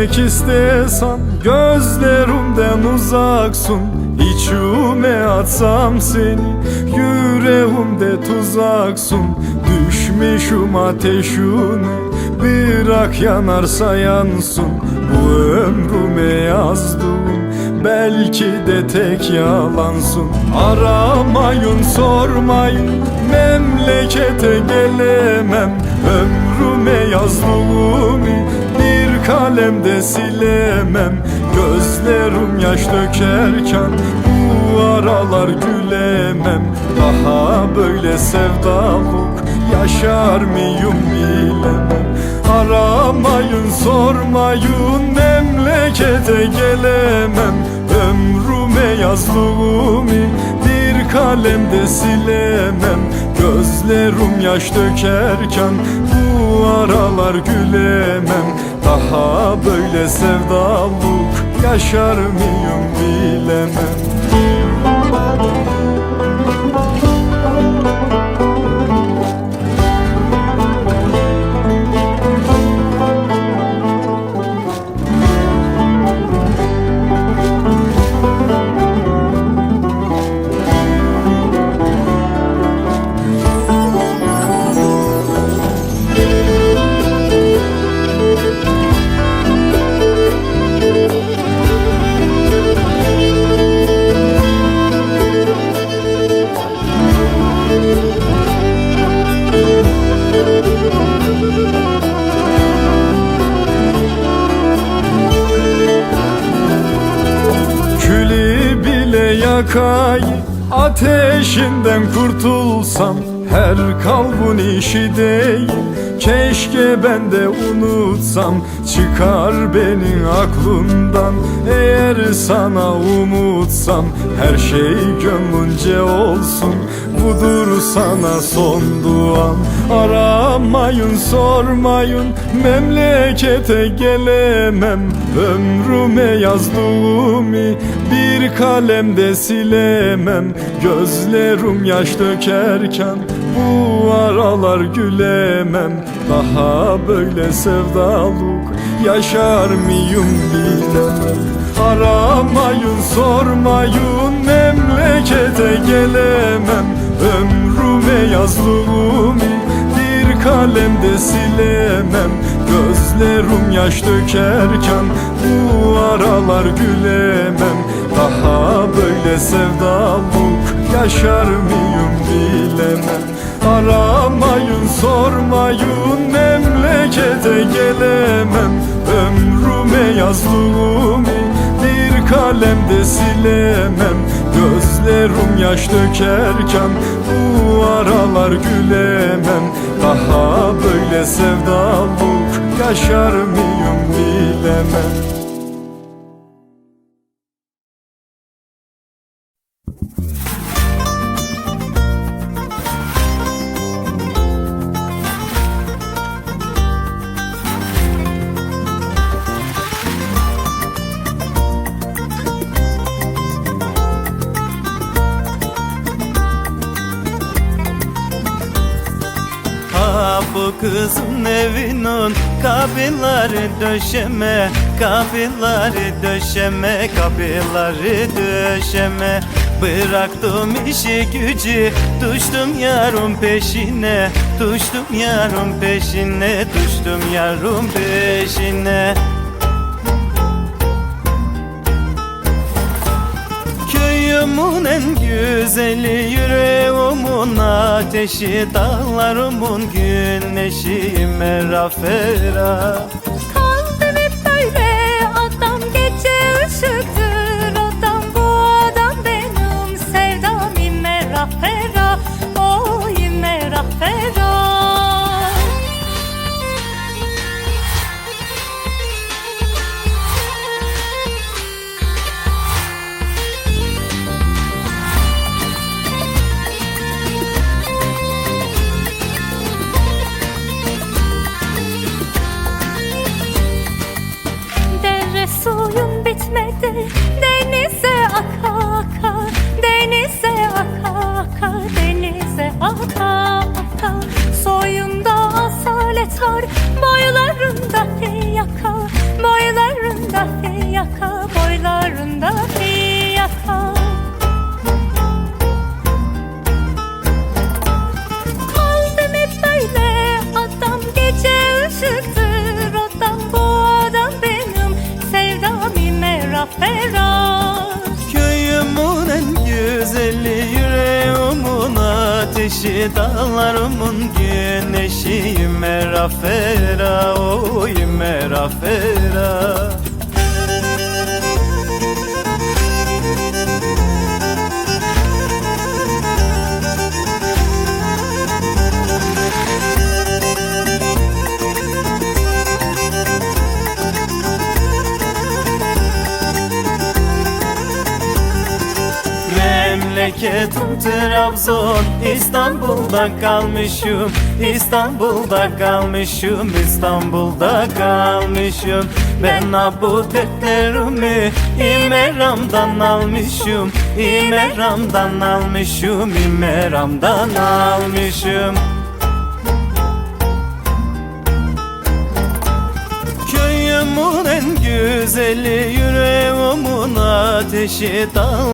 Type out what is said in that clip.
Gitmek istesen gözlerimden uzaksın. İçime atsam seni yüreğimde tuzaksın. Düşmüşüm ateşine bırak yanarsa yansın. Bu ömrüme yazdım belki de tek yalansın. Aramayın sormayın memlekete gelemem. Ömrüme yazdığımı bir kalemde silemem. Gözlerim yaş dökerken bu aralar gülemem. Daha böyle sevdalık yaşar mıyım bilemem. Aramayın sormayın memlekete gelemem. Ömrüme yazdığımı bir kalemde silemem. Gözlerim yaş dökerken bu aralar gülemem Daha böyle sevdalık yaşar mıyım bilemem bile yakay Ateşinden kurtulsam Her kalbun işi değil. Keşke ben de unutsam Çıkar benim aklımdan. Eğer sana umutsam Her şey gönlünce olsun. Budur sana son duam. Aramayın sormayın Memlekete gelemem Ömrüme yazdığımı Bir kalemde silemem. Gözlerim yaş dökerken Bu aralar gülemem. Daha böyle sevdalık Yaşar mıyım bilemem. Aramayın sormayın Memlekete gelemem. Ömrüme yazdığımı bir kalemde silemem Gözlerim yaş dökerken bu aralar gülemem. Daha böyle sevdalık yaşar mıyım bilemem. Aramayın sormayın memlekete gelemem. Ömrüme yazdığımı bir kalemde silemem. Gözlerim yaş dökerken bu aralar gülemem. Daha böyle sevdalık yaşar mıyım bilemem bu kızın evinin kapıları döşeme Kapıları döşeme, kapıları döşeme. Bıraktım işi gücü, düştüm yarım peşine Düştüm yarım peşine, düştüm yarım peşine. Köyümün en güzeli yüreğimin ateşi Dağlarımın güneşi merafera plaka boylarında fiyaka Malzeme böyle adam gece ışıktır Adam bu adam benim sevdam imer Köyümün en güzeli yüreğimin ateşi Dağlarımın güneşi Yümera fera, o oh, fera Trabzon İstanbul'da kalmışım İstanbul'da kalmışım İstanbul'da kalmışım. Ben ha bu dertlerimi İmeram'dan almışım İmeram'dan almışım İmeram'dan almışım. Köyümün en güzeli yüreğimin ateşi dal